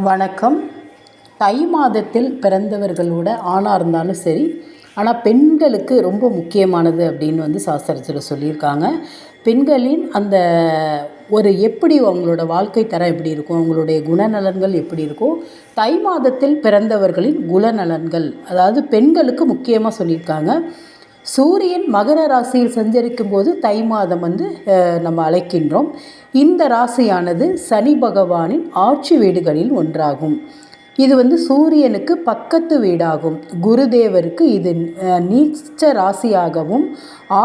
வணக்கம். தை மாதத்தில் பிறந்தவர்களோட ஆணாக இருந்தாலும் சரி ஆனால் பெண்களுக்கு ரொம்ப முக்கியமானது அப்படின்னு வந்து சாஸ்திரத்தில் சொல்லியிருக்காங்க. பெண்களின் அந்த ஒரு எப்படி அவங்களோட வாழ்க்கை தரம் எப்படி இருக்கும் அவங்களுடைய குணநலன்கள் எப்படி இருக்கும் தை மாதத்தில் பிறந்தவர்களின் குணநலன்கள் அதாவது பெண்களுக்கு முக்கியமாக சொல்லியிருக்காங்க. சூரியன் மகர ராசியில் சஞ்சரிக்கும் போது தை மாதம் வந்து நம்ம அழைக்கின்றோம். இந்த ராசியானது சனி பகவானின் ஆட்சி வீடுகளில் ஒன்றாகும். இது வந்து சூரியனுக்கு பக்கத்து வீடாகும். குருதேவருக்கு இது நீச்ச ராசியாகவும்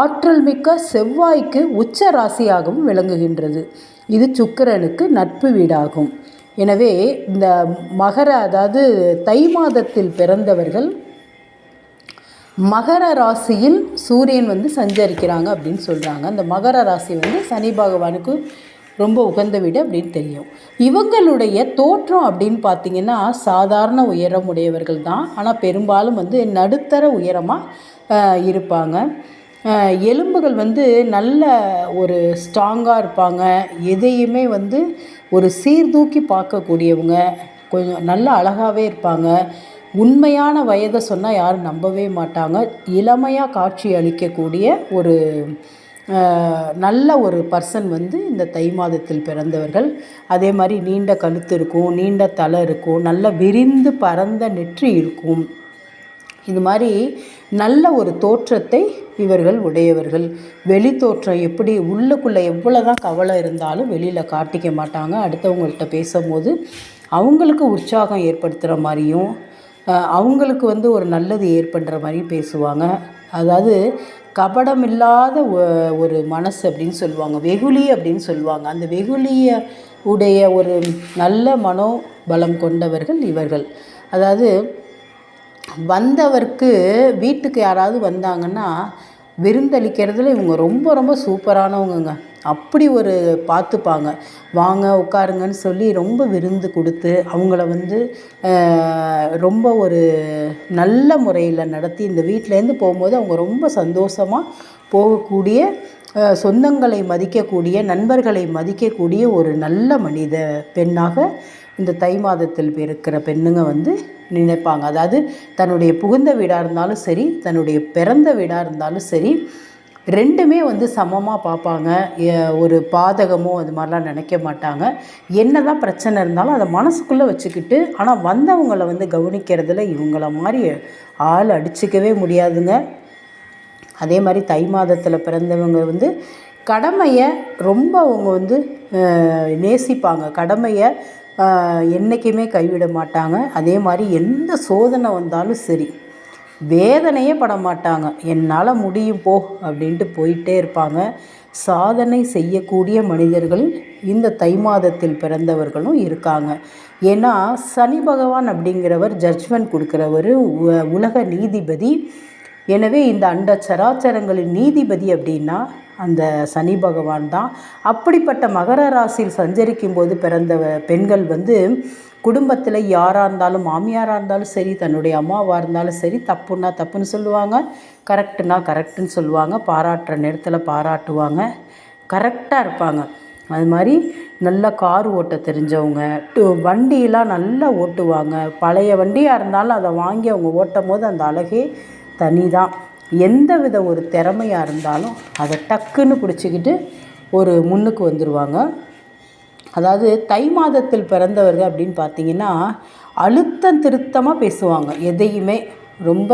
ஆற்றல் மிக்க செவ்வாய்க்கு உச்ச ராசியாகவும் விளங்குகின்றது. இது சுக்கிரனுக்கு நட்பு வீடாகும். எனவே இந்த மகர அதாவது தை மாதத்தில் பிறந்தவர்கள் மகர ராசியில் சூரியன் வந்து சஞ்சரிக்கிறாங்க அப்படின்னு சொல்கிறாங்க அந்த மகர ராசி வந்து சனி பகவானுக்கு ரொம்ப உகந்த வீடு அப்படின்னு தெரியும். இவங்களுடைய தோற்றம் அப்படின்னு பார்த்தீங்கன்னா சாதாரண உயரம் உடையவர்கள் தான். ஆனால் பெரும்பாலும் வந்து நடுத்தர உயரமாக இருப்பாங்க. எலும்புகள் வந்து நல்ல ஒரு ஸ்ட்ராங்காக இருப்பாங்க. எதையுமே வந்து ஒரு சீர்தூக்கி பார்க்கக்கூடியவங்க. கொஞ்சம் நல்ல அழகாகவே இருப்பாங்க. உண்மையான வயதை சொன்னால் யாரும் நம்பவே மாட்டாங்க. இளமையாக காட்சி அளிக்கக்கூடிய ஒரு நல்ல ஒரு பர்சன் வந்து இந்த தை மாதத்தில் பிறந்தவர்கள். அதே மாதிரி நீண்ட கழுத்து இருக்கும் நீண்ட தலை இருக்கும் நல்ல விரிந்து பரந்த நெற்றி இருக்கும். இது மாதிரி நல்ல ஒரு தோற்றத்தை இவர்கள் உடையவர்கள். வெளி தோற்றம் எப்படி உள்ளுக்குள்ளே எவ்வளோ தான் கவலை இருந்தாலும் வெளியில் காட்டிக்க மாட்டாங்க. அடுத்தவங்கள்ட்ட பேசும்போது அவங்களுக்கு உற்சாகம் ஏற்படுத்துகிற மாதிரியும் அவங்களுக்கு வந்து ஒரு நல்லது ஏற்படுற மாதிரி பேசுவாங்க. அதாவது கபடம் இல்லாத ஒரு மனசு அப்படின்னு சொல்லுவாங்க. வெகுளி அப்படின்னு சொல்லுவாங்க. அந்த வெகுளிய உடைய ஒரு நல்ல மனோபலம் கொண்டவர்கள் இவர்கள். அதாவது வந்தவர்க்கு வீட்டுக்கு யாராவது வந்தாங்கன்னா விருந்தளிக்கிறதுல இவங்க ரொம்ப ரொம்ப சூப்பரானவங்கங்க. அப்படி ஒரு பார்த்துப்பாங்க. வாங்க உட்காருங்கன்னு சொல்லி ரொம்ப விருந்து கொடுத்து அவங்கள வந்து ரொம்ப ஒரு நல்ல முறையில் நடத்தி இந்த வீட்டிலேருந்து போகும்போது அவங்க ரொம்ப சந்தோஷமாக போகக்கூடிய சொந்தங்களை மதிக்கக்கூடிய நண்பர்களை மதிக்கக்கூடிய ஒரு நல்ல மனித பெண்ணாக இந்த தை மாதத்தில் பிறக்கிற பெண்ணுங்க வந்து நினைப்பாங்க. அதாவது தன்னுடைய புகுந்த வீடாக இருந்தாலும் சரி தன்னுடைய பிறந்த வீடாக இருந்தாலும் சரி ரெண்டுமே வந்து சமமாக பார்ப்பாங்க. ஒரு பாதகமோ அது மாதிரிலாம் நினைக்க மாட்டாங்க. என்ன தான் பிரச்சனை இருந்தாலும் அதை மனசுக்குள்ளே வச்சுக்கிட்டு ஆனால் வந்தவங்களை வந்து கவனிக்கிறதுல இவங்கள மாதிரி ஆள் அடிச்சிக்கவே முடியாதுங்க. அதே மாதிரி தை மாதத்தில் பிறந்தவங்க வந்து கடமையை ரொம்ப அவங்க வந்து நேசிப்பாங்க. கடமையை என்றைக்குமே கைவிட மாட்டாங்க. அதே மாதிரி எந்த சோதனை வந்தாலும் சரி. வேதனையே பட மாட்டாங்க என்னால் முடியும் போ அப்படின்ட்டு போயிட்டே இருப்பாங்க. சாதனை செய்யக்கூடிய மனிதர்கள் இந்த தை மாதத்தில் பிறந்தவர்களும் இருக்காங்க. ஏன்னா சனி பகவான் அப்படிங்கிறவர் ஜட்ஜ்மெண்ட் கொடுக்குறவர் உ- உலக நீதிபதி. எனவே இந்த அண்ட சராச்சரங்களின் நீதிபதி அப்படின்னா அந்த சனி பகவான் தான். அப்படிப்பட்ட மகர ராசியில் சஞ்சரிக்கும் போது பிறந்த வ- பெண்கள் வந்து குடும்பத்தில் யாராக இருந்தாலும் மாமியாராக இருந்தாலும் சரி தன்னுடைய அம்மாவாக இருந்தாலும் சரி தப்புன்னா தப்புன்னு சொல்லுவாங்க. கரெக்டுனா கரெக்டுன்னு சொல்லுவாங்க. பாராட்டுற நேரத்தில் பாராட்டுவாங்க. கரெக்டாக இருப்பாங்க. அது மாதிரி நல்லா கார் ஓட்ட தெரிஞ்சவங்க டூ வண்டியெலாம் நல்லா ஓட்டுவாங்க. பழைய வண்டியாக இருந்தாலும் அதை வாங்கி அவங்க ஓட்டும் போது அந்த அழகே தனி தான் எந்த வித ஒரு திறமையாக இருந்தாலும் அதை டக்குன்னு பிடிச்சிக்கிட்டு ஒரு முன்னுக்கு வந்துடுவாங்க அதாவது தை மாதத்தில் பிறந்தவர்கள் அப்படின்னு பார்த்தீங்கன்னா அழுத்தம் திருத்தமாக பேசுவாங்க. எதையுமே ரொம்ப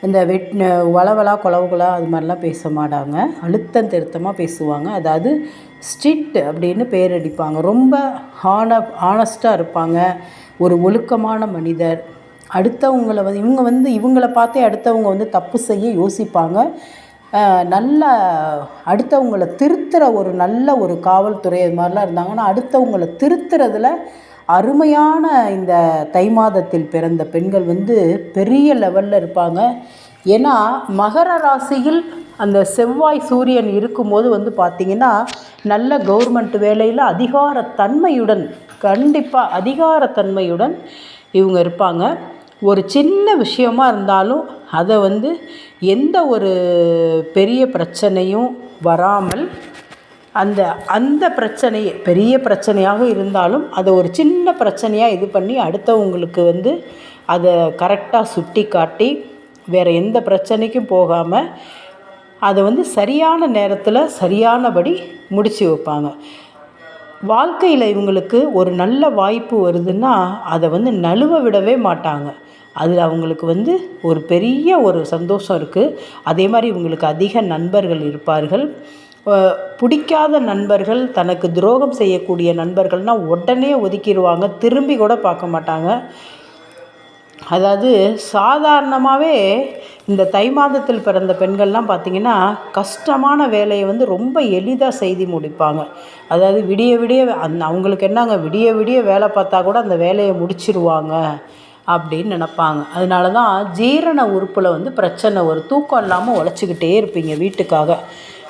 இந்த வெட் வளவலா குளவுகளா அது மாதிரிலாம் பேச மாட்டாங்க. அழுத்தம் திருத்தமாக பேசுவாங்க. அதாவது ஸ்ட்ரிக்ட் அப்படின்னு பேர் அடிப்பாங்க. ரொம்ப ஹான ஆனஸ்ட்டாக இருப்பாங்க. ஒரு ஒழுக்கமான மனிதர். அடுத்தவங்களை வந்து இவங்க வந்து இவங்கள பார்த்தே அடுத்தவங்க வந்து தப்பு செய்ய யோசிப்பாங்க. நல்ல அடுத்தவங்களை திருத்துகிற ஒரு நல்ல ஒரு காவல்துறை அது மாதிரிலாம் இருந்தாங்கன்னா அடுத்தவங்களை திருத்துறதுல அருமையான இந்த தை மாதத்தில் பிறந்த பெண்கள் வந்து பெரிய லெவலில் இருப்பாங்க. ஏன்னா மகர ராசியில் அந்த செவ்வாய் சூரியன் இருக்கும்போது வந்து பார்த்திங்கன்னா நல்ல கவர்மெண்ட் வேலையில் அதிகாரத்தன்மையுடன் கண்டிப்பாக அதிகாரத்தன்மையுடன் இவங்க இருப்பாங்க. ஒரு சின்ன விஷயமா இருந்தாலும் அதை வந்து எந்த ஒரு பெரிய பிரச்சனையும் வராமல் அந்த அந்த பிரச்சனையை பெரிய பிரச்சனையாக இருந்தாலும் அதை ஒரு சின்ன பிரச்சனையாக இது பண்ணி அடுத்தவங்களுக்கு வந்து அதை கரெக்டாக சுட்டி காட்டி வேறு எந்த பிரச்சனைக்கும் போகாமல் அதை வந்து சரியான நேரத்தில் சரியானபடி முடித்து வைப்பாங்க. வாழ்க்கையில் இவங்களுக்கு ஒரு நல்ல வாய்ப்பு வருதுன்னா அதை வந்து நழுவ விடவே மாட்டாங்க. அதில் அவங்களுக்கு வந்து ஒரு பெரிய ஒரு சந்தோஷம் இருக்குது அதே மாதிரி இவங்களுக்கு அதிக நண்பர்கள் இருப்பார்கள். பிடிக்காத நண்பர்கள் தனக்கு துரோகம் செய்யக்கூடிய நண்பர்கள்னால் உடனே ஒதுக்கிடுவாங்க. திரும்பி கூட பார்க்க மாட்டாங்க. அதாவது சாதாரணமாகவே இந்த தை மாதத்தில் பிறந்த பெண்கள்லாம் பார்த்திங்கன்னா கஷ்டமான வேலையை வந்து ரொம்ப எளிதாக செய்து முடிப்பாங்க. அதாவது விடிய விடிய அந் அவங்களுக்கு என்னங்க? விடிய விடிய வேலை பார்த்தா கூட அந்த வேலையை முடிச்சிருவாங்க. அப்படின்னு நினப்பாங்க. அதனால தான் ஜீரண உறுப்பில் வந்து பிரச்சனை வரும் தூக்கம் இல்லாமல் உழைச்சிக்கிட்டே இருப்பீங்க வீட்டுக்காக.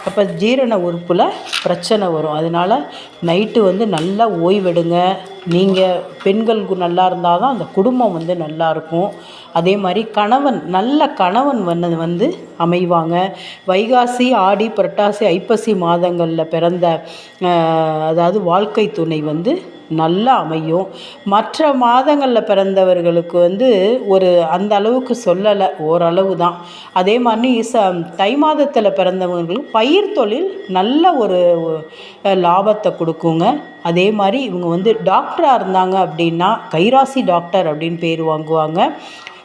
அப்போ ஜீரண உறுப்பில் பிரச்சனை வரும். அதனால் நைட்டு வந்து நல்லா ஓய்வெடுங்க. நீங்கள் பெண்கள் நல்லா இருந்தால் தான் அந்த குடும்பம் வந்து நல்லாயிருக்கும் அதே மாதிரி கணவன் நல்ல கணவன் வந்து வந்து அமைவாங்க. வைகாசி ஆடி புரட்டாசி ஐப்பசி மாதங்களில் பிறந்த அதாவது வாழ்க்கை துணை வந்து நல்லா அமையும். மற்ற மாதங்களில் பிறந்தவர்களுக்கு வந்து ஒரு அந்த அளவுக்கு சொல்லலை ஓரளவு தான். அதே மாதிரி ச தை மாதத்தில் பிறந்தவங்களுக்கு பயிர் தொழில் நல்ல ஒரு லாபத்தை கொடுக்குங்க. அதே மாதிரி இவங்க வந்து டாக்டராக இருந்தாங்க அப்படின்னா கைராசி டாக்டர் அப்படின்னு பேர் வாங்குவாங்க.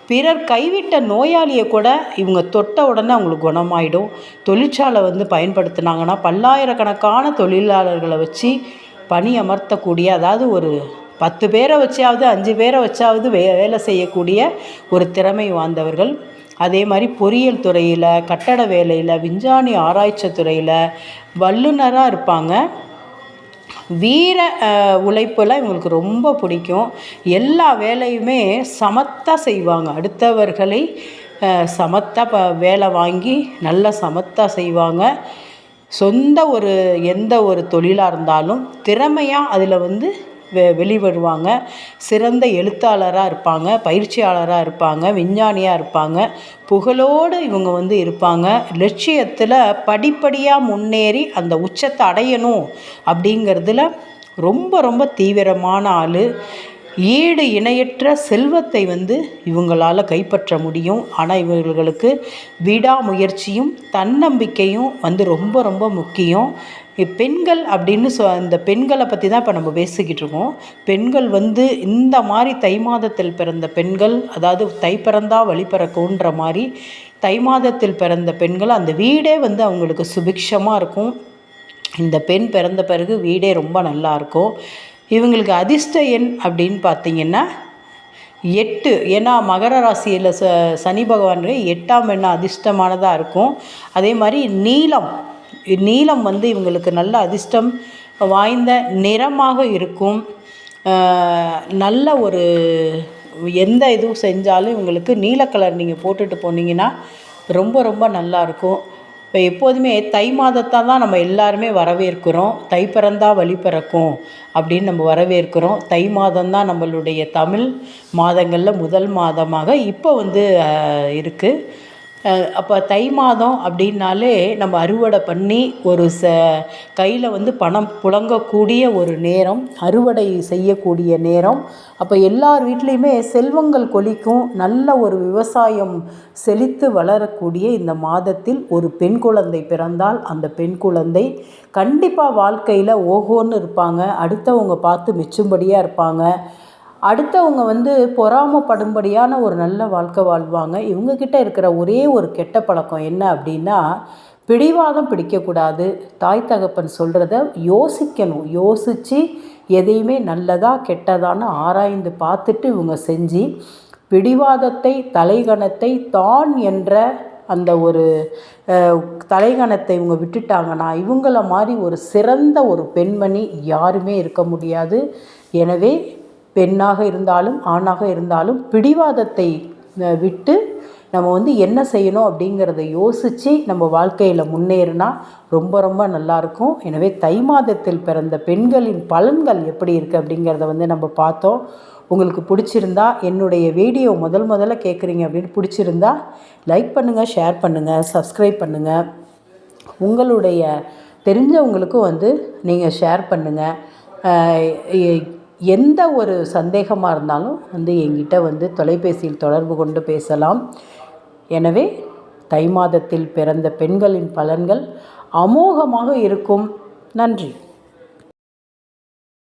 பிறர் கைவிட்ட நோயாளியை கூட இவங்க தொட்ட உடனே அவங்களுக்கு குணமாயிடும். தொழிற்சாலை வந்து பயன்படுத்தினாங்கன்னா பல்லாயிரக்கணக்கான தொழிலாளர்களை வச்சு பணி அமர்த்தக்கூடிய அதாவது ஒரு பத்து பேரை வச்சாவது அஞ்சு பேரை வச்சாவது வே வேலை செய்யக்கூடிய ஒரு திறமை வாய்ந்தவர்கள். அதே மாதிரி பொறியியல் துறையில் கட்டட வேலையில் விஞ்ஞானி ஆராய்ச்சி துறையில் வல்லுநராக இருப்பாங்க. வீர உழைப்பெல்லாம் இவங்களுக்கு ரொம்ப பிடிக்கும். எல்லா வேலையுமே சமத்தாக செய்வாங்க. அடுத்தவர்களை சமத்தாக ப வேலை வாங்கி நல்லா சமத்தாக செய்வாங்க. சொந்த ஒரு எந்த ஒரு தொழிலாக இருந்தாலும் திறமையாக அதில் வந்து வெ வெளிவருவாங்க. சிறந்த எழுத்தாளராக இருப்பாங்க பயிற்சியாளராக இருப்பாங்க விஞ்ஞானியாக இருப்பாங்க. புகழோடு இவங்க வந்து இருப்பாங்க. லட்சியத்தில் படிப்படியாக முன்னேறி அந்த உச்சத்தை அடையணும் அப்படிங்கிறதுல ரொம்ப ரொம்ப தீவிரமான ஆள். ஈடு இணையற்ற செல்வத்தை வந்து இவங்களால் கைப்பற்ற முடியும். ஆனால் இவர்களுக்கு விடாமுயற்சியும் தன்னம்பிக்கையும் வந்து ரொம்ப ரொம்ப முக்கியம். பெண்கள் அப்படின்னு சொ அந்த பெண்களை பற்றி தான் இப்போ நம்ம பேசிக்கிட்டு இருக்கோம். பெண்கள் வந்து இந்த மாதிரி தை மாதத்தில் பிறந்த பெண்கள் அதாவது தை பிறந்தா வழி பிறக்கும்ன்ற மாதிரி தை மாதத்தில் பிறந்த பெண்கள் அந்த வீடே வந்து அவங்களுக்கு சுபிக்ஷமாக இருக்கும். இந்த பெண் பிறந்த பிறகு வீடே ரொம்ப நல்லாயிருக்கும் இவங்களுக்கு அதிர்ஷ்ட எண் அப்படின்னு பார்த்தீங்கன்னா எட்டு. ஏன்னா மகர ராசியில் ச சனி பகவான் எட்டாம் எண்ணம் அதிர்ஷ்டமானதாக இருக்கும். அதே மாதிரி நீளம். நீளம் வந்து இவங்களுக்கு நல்ல அதிர்ஷ்டம் வாய்ந்த நிறமாக இருக்கும். நல்ல ஒரு எந்த இதுவும் செஞ்சாலும் இவங்களுக்கு நீல கலர் நீங்கள் போட்டுட்டு போனீங்கன்னா ரொம்ப ரொம்ப நல்லாயிருக்கும் இப்போ எப்போதுமே தை மாதத்தை தான் நம்ம எல்லாருமே வரவேற்கிறோம். தை பிறந்தா வழி பிறக்கும் அப்படின்னு நம்ம வரவேற்கிறோம். தை மாதம் தான் நம்மளுடைய தமிழ் மாதங்களில் முதல் மாதமாக இப்போ வந்து இருக்குது அப்போ தை மாதம் அப்படின்னாலே நம்ம அறுவடை பண்ணி ஒரு ச கையில் வந்து பணம் புழங்கக்கூடிய ஒரு நேரம் அறுவடை செய்யக்கூடிய நேரம். அப்போ எல்லார் வீட்லேயுமே செல்வங்கள் கொலிக்கும் நல்ல ஒரு விவசாயம் செழித்து வளரக்கூடிய இந்த மாதத்தில் ஒரு பெண் குழந்தை பிறந்தால் அந்த பெண் குழந்தை கண்டிப்பாக வாழ்க்கையில் ஓஹோன்னு இருப்பாங்க. அடுத்தவங்க பார்த்து மிச்சும்படியாக இருப்பாங்க. அடுத்தவங்க வந்து பொறாமப்படும்படியான ஒரு நல்ல வாழ்க்கை வாழ்வாங்க. இவங்கக்கிட்ட இருக்கிற ஒரே ஒரு கெட்ட பழக்கம் என்ன அப்படின்னா பிடிவாதம் பிடிக்கக்கூடாது. தாய் தகப்பன் சொல்கிறத யோசிக்கணும். யோசித்து எதையுமே நல்லதா கெட்டதான்னு ஆராய்ந்து பார்த்துட்டு இவங்க செஞ்சு பிடிவாதத்தை தலைகணத்தை தான் என்ற அந்த ஒரு தலைகணத்தை இவங்க விட்டுட்டாங்கன்னா இவங்கள மாதிரி ஒரு சிறந்த ஒரு பெண்மணி யாருமே இருக்க முடியாது. எனவே பெண்ணாக இருந்தாலும் ஆணாக இருந்தாலும் பிடிவாதத்தை விட்டு நம்ம வந்து என்ன செய்யணும் அப்படிங்கிறத யோசித்து நம்ம வாழ்க்கையில் முன்னேறினா ரொம்ப ரொம்ப நல்லாயிருக்கும் எனவே தை மாதத்தில் பிறந்த பெண்களின் பலன்கள் எப்படி இருக்குது அப்படிங்கிறத வந்து நம்ம பார்த்தோம். உங்களுக்கு பிடிச்சிருந்தா என்னுடைய வீடியோ முதல் முதல்ல கேட்குறீங்க அப்படின்னு பிடிச்சிருந்தா லைக் பண்ணுங்கள் ஷேர் பண்ணுங்கள் சப்ஸ்கிரைப் பண்ணுங்கள் உங்களுடைய தெரிஞ்சவங்களுக்கும் வந்து நீங்கள் ஷேர் பண்ணுங்கள் எந்த ஒரு சந்தேகமாக இருந்தாலும் வந்து எங்கிட்ட வந்து தொலைபேசியில் தொடர்பு கொண்டு பேசலாம். எனவே தை மாதத்தில் பிறந்த பெண்களின் பலன்கள் அமோகமாக இருக்கும். நன்றி.